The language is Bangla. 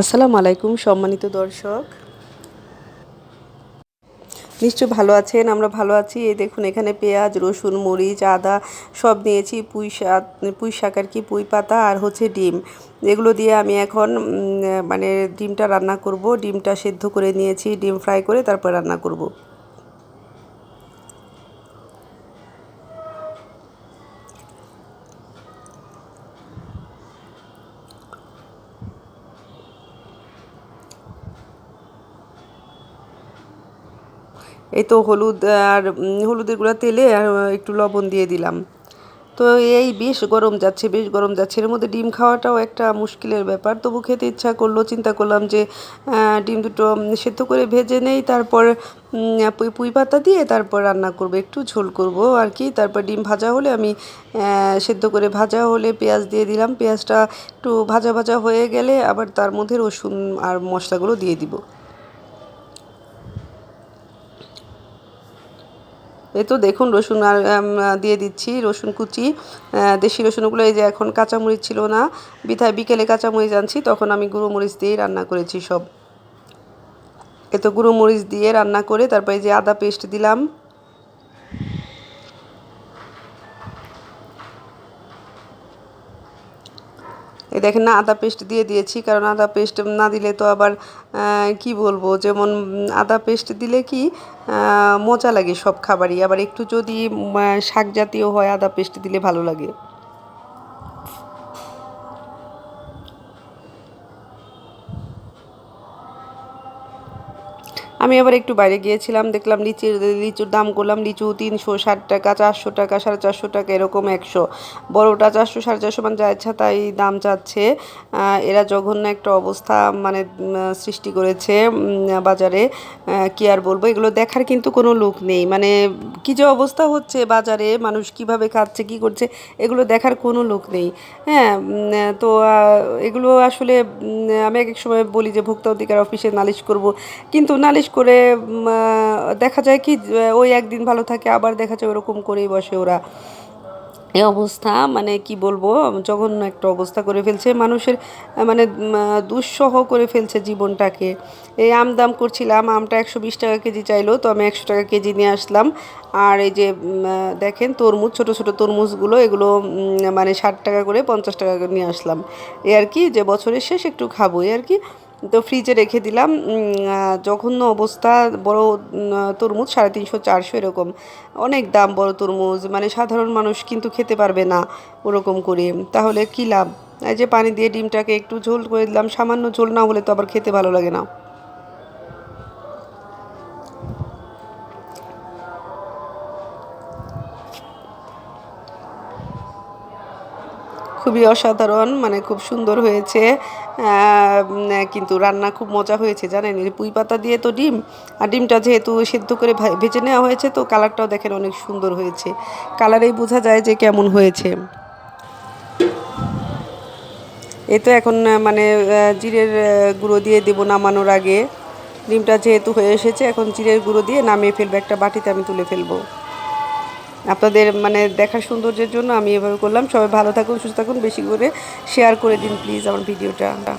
আসসালামু আলাইকুম, সম্মানিত দর্শক। নিশ্চয় ভালো আছেন? আমরা ভালো আছি। এই দেখুন, এখানে পেঁয়াজ, রসুন, মরিচ, আদা সব নিয়েছি, পুঁই শাক পুঁই শাক আর কি, পুঁই পাতা আর হচ্ছে ডিম। এগুলো দিয়ে আমি এখন মানে ডিমটা রান্না করব। ডিমটা সেদ্ধ করে নিয়েছি, ডিম ফ্রাই করে তারপর রান্না করব। এই তো হলুদ আর হলুদের গুঁড়া তেলে আর একটু লবণ দিয়ে দিলাম। তো এই বেশ গরম যাচ্ছে, বেশ গরম যাচ্ছে। এর মধ্যে ডিম খাওয়াটাও একটা মুশকিলের ব্যাপার। তবু খেতে ইচ্ছা করল, চিন্তা করলাম যে ডিম দুটো সেদ্ধ করে ভেজে নেই, তারপর পুঁই পুঁই পাতা দিয়ে তারপর রান্না করব। একটু ঝোল করব আর কি। তারপর ডিম ভাজা হলে আমি সেদ্ধ করে ভাজা হলে পেঁয়াজ দিয়ে দিলাম। পেঁয়াজটা একটু ভাজা ভাজা হয়ে গেলে আবার তার মধ্যে রসুন আর মশলাগুলো দিয়ে দিব। এই তো দেখুন, রসুন আর দিয়ে দিচ্ছি রসুন কুচি। দেশি রসুনগুলো এই যে এখন কাঁচামরিচ ছিল না, বিথায় বিকেলে কাঁচামরিচ আনছি, তখন আমি গুঁড়ো মরিচ দিয়েই রান্না করেছি সব। এ তো গুঁড়ো মরিচ দিয়ে রান্না করে তারপরে যে আদা পেস্ট দিলাম। এই দেখেন না, আদা পেস্ট দিয়ে দিয়েছি, কারণ আদা পেস্ট না দিলে তো আবার কি বলব, যেমন আদা পেস্ট দিলে কি মজা লাগে সব খাবারই। আবার একটু যদি শাক জাতীয় হয়, আদা পেস্ট দিলে ভালো লাগে। আমি আবার একটু বাইরে গিয়েছিলাম, দেখলাম লিচির লিচুর দাম করলাম, লিচু তিনশো, ষাট টাকা, চারশো টাকা, সাড়ে চারশো টাকা, এরকম একশো। বড়োটা চারশো, সাড়ে চারশো মানে যা ইচ্ছা তাই দাম চাচ্ছে এরা জঘন্য একটা অবস্থা মানে সৃষ্টি করেছে বাজারে। কি আর বলব, এগুলো দেখার কিন্তু কোনো লোক নেই। মানে কি যে অবস্থা হচ্ছে বাজারে, মানুষ কীভাবে খাচ্ছে, কি করছে, এগুলো দেখার কোনো লোক নেই। হ্যাঁ তো এগুলো আসলে আমি এক এক সময় বলি যে, ভোক্তা অধিকার অফিসে নালিশ করব। কিন্তু নালিশ করে দেখা যায় কি ওই একদিন ভালো থাকে, আবার দেখা যায় ওরকম করেই বসে ওরা। এ অবস্থা মানে কি বলব, জঘন্য একটা অবস্থা করে ফেলছে মানুষের মানে দুঃসহ করে ফেলছে জীবনটাকে। এই আম দাম করছিলাম, আমটা একশো বিশ টাকা কেজি চাইলো, তো আমি একশো টাকা কেজি নিয়ে আসলাম। আর এই যে দেখেন তরমুজ, ছোট ছোট তরমুজগুলো, এগুলো মানে ষাট টাকা করে, পঞ্চাশ টাকা করে নিয়ে আসলাম। এই আর কি, যে বছরের শেষ একটু খাব, এই আর কি। তো ফ্রিজে রেখে দিলাম। যখন অবস্থা, বড় তরমুজ সাড়ে তিনশো, চারশো এরকম। অনেক দাম বড় তরমুজ মানে সাধারণ মানুষ কিন্তু খেতে পারবে না ওরকম করে। তাহলে কী লাভ? এই যে পানি দিয়ে ডিমটাকে একটু ঝোল করে দিলাম, সামান্য ঝোল না হলে তো আবার খেতে ভালো লাগে না। খুবই অসাধারণ মানে খুব সুন্দর হয়েছে। কিন্তু রান্না খুব মজা হয়েছে, জানেন? পুঁই পাতা দিয়ে তো ডিম, আর ডিমটা যেহেতু সেদ্ধ করে ভেজে নেওয়া হয়েছে, তো কালারটাও দেখেন অনেক সুন্দর হয়েছে। কালারেই বোঝা যায় যে কেমন হয়েছে। এ তো এখন মানে জিরের গুঁড়ো দিয়ে দেবো নামানোর আগে। ডিমটা যেহেতু হয়ে এসেছে, এখন জিরের গুঁড়ো দিয়ে নামিয়ে ফেলব, একটা বাটিতে আমি তুলে ফেলব। আপনাদের মানে দেখার সৌন্দর্যের জন্য আমি এভাবে করলাম। সবাই ভালো থাকুন, সুস্থ থাকুন, বেশি করে শেয়ার করে দিন প্লিজ আমার ভিডিওটা।